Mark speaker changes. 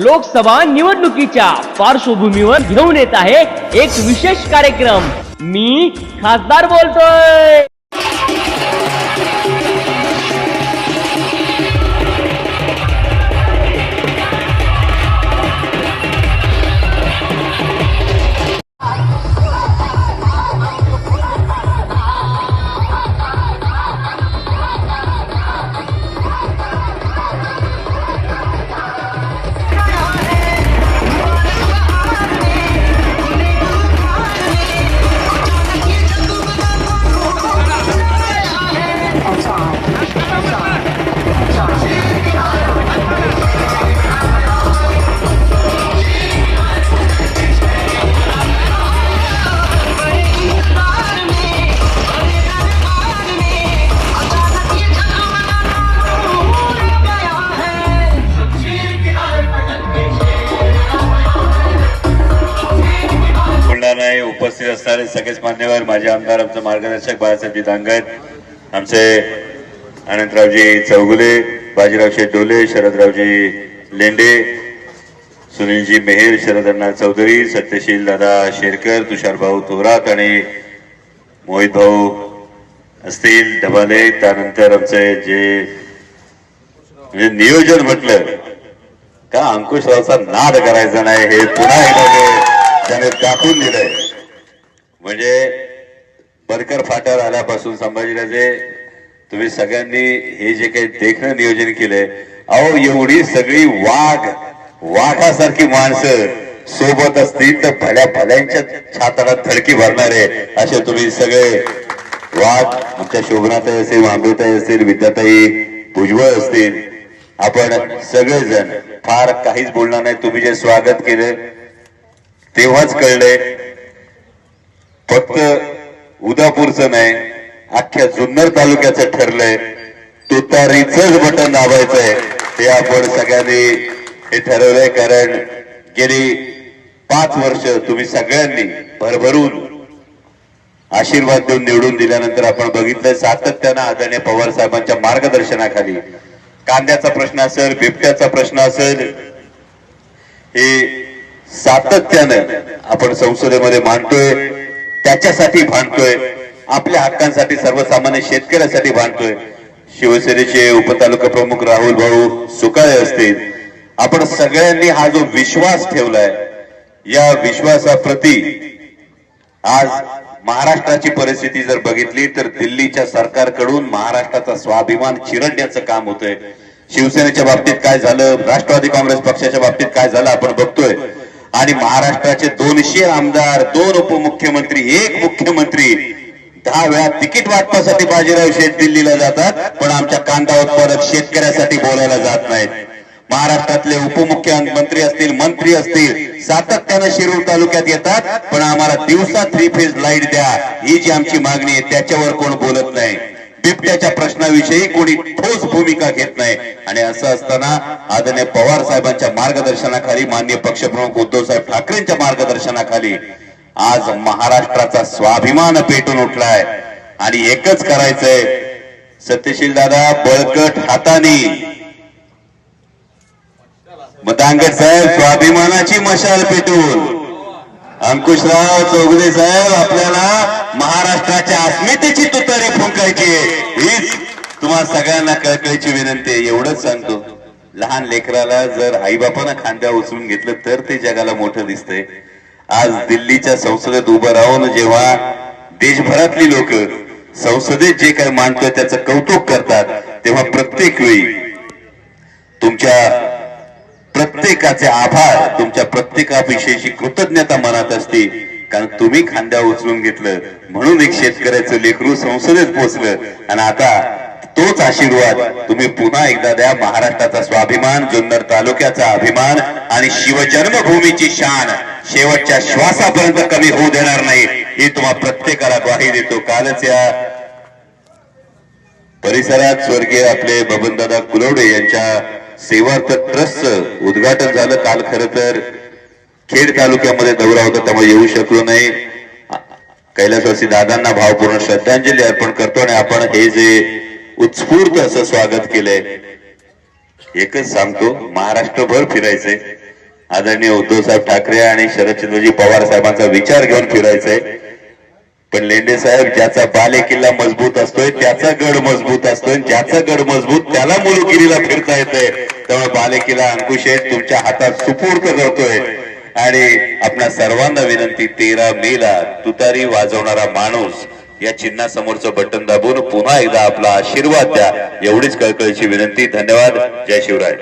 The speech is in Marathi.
Speaker 1: लोकसभा निवडणुकीच्या पार्श्वभूमीवर घेऊन येत आहे एक विशेष कार्यक्रम. मी खासदार बोलतोय.
Speaker 2: असणारे सगळेच मान्यवर माझे आमदार आमचे मार्गदर्शक बाळासाहेबजी दांगर आमचे अनंतरावजी चौगुले बाजीराव डोले शरदरावजी लेंडे सुनीलजी मेहेर शरदण्णा चौधरी सत्यशील दादा शेरकर तुषारभाऊ थोरात आणि मोहित भाऊ असतील ढबाले. त्यानंतर आमचे जे म्हणजे नियोजन म्हटलं का अंकुशरावचा नाद करायचा नाही हे पुन्हा एकदा त्याने दाखवून दिलंय. म्हणजे बरकर फाट्यावर आल्यापासून संभाजीराजे तुम्ही सगळ्यांनी हे जे काही देखणं नियोजन केलंय अहो एवढी सगळी वाघ वाघासारखी माणसं सोबत असतील तर भल्या भल्यांच्या छाताला थडकी भरणारे असे तुम्ही सगळे वाघ आमच्या शोभनाताई असेल अमृताई असेल विद्याताई भुजबळ असतील आपण सगळेजण फार काहीच बोलणार नाही. तुम्ही जे स्वागत केलं तेव्हाच कळले फक्त उदापूरचं नाही अख्ख्या जुन्नर तालुक्याचं ठरलंय. तुतारीच बटन दाबायचंय. हे आपण सगळ्यांनी हे ठरवलंय कारण गेली पाच वर्ष तुम्ही सगळ्यांनी भरभरून आशीर्वाद देऊन निवडून दिल्यानंतर आपण बघितलंय सातत्यानं आदरणीय पवार साहेबांच्या मार्गदर्शनाखाली. कांद्याचा प्रश्न असेल बिबट्याचा प्रश्न असेल हे सातत्यानं आपण संसदेमध्ये मांडतोय. त्याच्यासाठी भांडतोय. आपल्या हक्कांसाठी सर्वसामान्य शेतकऱ्यासाठी भांडतोय. शिवसेनेचे उपतालुका प्रमुख राहुल भाऊ सुकाळे असतील. आपण सगळ्यांनी हा जो विश्वास ठेवलाय या विश्वासाप्रती आज महाराष्ट्राची परिस्थिती जर बघितली तर दिल्लीच्या सरकारकडून महाराष्ट्राचा स्वाभिमान चिरडण्याचं काम होतंय. शिवसेनेच्या बाबतीत काय झालं? राष्ट्रवादी काँग्रेस पक्षाच्या बाबतीत काय झालं? आपण बघतोय. आणि महाराष्ट्राचे दोनशे आमदार दोन उपमुख्यमंत्री एक मुख्यमंत्री दहा वेळा तिकीट वाटपासाठी बाजीराव शेठ दिल्लीला जातात पण आमच्या कांदा उत्पादक शेतकऱ्यासाठी बोलायला जात नाहीत. महाराष्ट्रातले उपमुख्यमंत्री असतील मंत्री असतील सातत्यानं शिरूर तालुक्यात येतात पण आम्हाला दिवसा थ्री फेज लाइट द्या. ही जी आमची मागणी आहे त्याच्यावर कोण बोलत नाही. बिबट्याच्या प्रश्नाविषयी कोणी ठोस भूमिका घेत नाही. आणि असं असताना आदरणीय पवार साहेबांच्या मार्गदर्शनाखाली माननीय पक्षप्रमुख उद्धव साहेब ठाकरेंच्या मार्गदर्शनाखाली आज महाराष्ट्राचा स्वाभिमान पेटून उठलाय. आणि एकच करायचंय. सत्यशील दादा बळकट हातानी. मतांगट साहेब स्वाभिमानाची मशाल पेटून. अंकुशराव चौगुले साहेब आपल्याला महाराष्ट्राच्या अस्मितेची तुतारी फुंकायची हीच तुम्हाला सगळ्यांना कळकळीची विनंती आहे. एवढंच सांगतो. लहान लेकराला जर आईबापानं खांद्या उचलून घेतलं तर ते जगाला मोठं दिसतंय. आज दिल्लीच्या संसदेत उभं राहून जेव्हा देशभरातली लोक संसदेत जे काही मांडतोय त्याचं कौतुक करतात तेव्हा प्रत्येक वेळी तुमच्या प्रत्येकाचे आभार. तुमच्या प्रत्येकाविषयीची कृतज्ञता मनात असते. कारण तुम्ही खांद्या उचलून घेतलं. म्हणून एक शेतकऱ्याचं लेकरू संसदेत पोहोचलं आणि आता तोच आशीर्वाद तुम्ही पुन्हा एकदा द्या. महाराष्ट्राचा स्वाभिमान जुन्नर तालुक्याचा अभिमान आणि शिवजन्मभूमीची शान शेवटच्या श्वासापर्यंत कमी होऊ देणार नाही. ही तुम्हा प्रत्येकाला ग्वाही देतो. कालच या परिसरात स्वर्गीय आपले बबनदादा कुलवडे यांच्या सेवार्थ ट्रस्टचं उद्घाटन झालं काल खर तर. खेड तालुक्यामध्ये दौरा होता त्यामुळे येऊ शकलो नाही. कैलासवासी दादांना भावपूर्ण श्रद्धांजली अर्पण करतो आणि आपण हे जे उत्स्फूर्त असं स्वागत केलंय एकच सांगतो महाराष्ट्रभर फिरायचंय. आदरणीय उद्धवसाहेब ठाकरे आणि शरदचंद्रजी पवार साहेबांचा विचार घेऊन फिरायचंय. पण लेंडे साहेब ज्याचा बाले किल्ला मजबूत असतोय त्याचा गड मजबूत असतोय ज्याचा गड मजबूत त्याला मुलुगिरीला फिरता येतोय. त्यामुळे बाले किल्ला अंकुश आहे तुमच्या हातात सुपूर्त करतोय. आणि आपल्या सर्वांना विनंती तेरा मेला तुतारी वाजवणारा माणूस या चिन्हासमोरचं बटन दाबून पुन्हा एकदा आपला आशीर्वाद द्या. एवढीच कळकळीची विनंती. धन्यवाद. जय शिवराय.